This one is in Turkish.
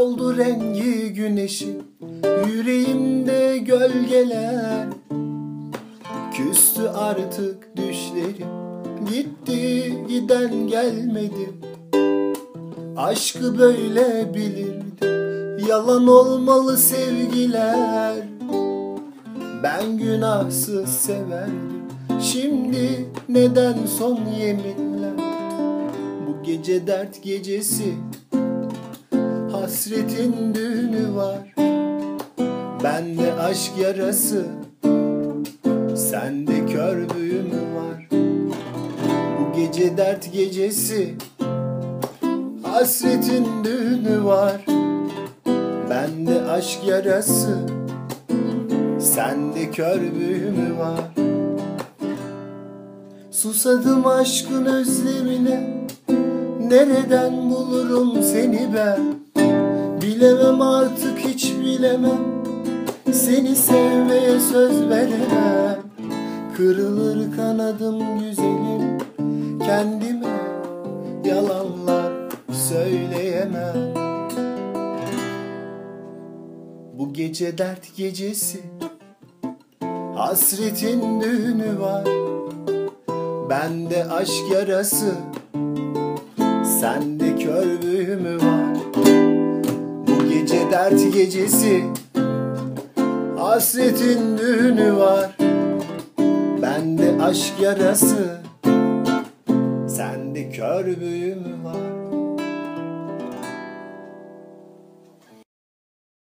Soldu rengi güneşin Yüreğimde gölgeler. Küstü artık düşlerim Gitti giden gelmedi. Aşkı böyle bilirdim Yalan olmalı sevgiler. Ben günahsız severdim Şimdi neden son yeminler? Bu gece dert gecesi Hasretin düğünü var. Bende aşk yarası Sende kör büyü mü var. Bu gece dert gecesi Hasretin düğünü var. Bende aşk yarası Sende kör büyü mü var. Susadım aşkın özlemine Nereden bulurum seni ben Bilemem artık hiç bilemem. Seni sevmeye söz veremem. Kırılır kanadım güzelim. Kendime yalanlar söyleyemem. Bu gece dert gecesi Hasretin düğünü var. Bende aşk yarası Sende kör büyümü var dert gecesi. Hasretin düğünü var. Bende aşk yarası. Sende kör büyümü var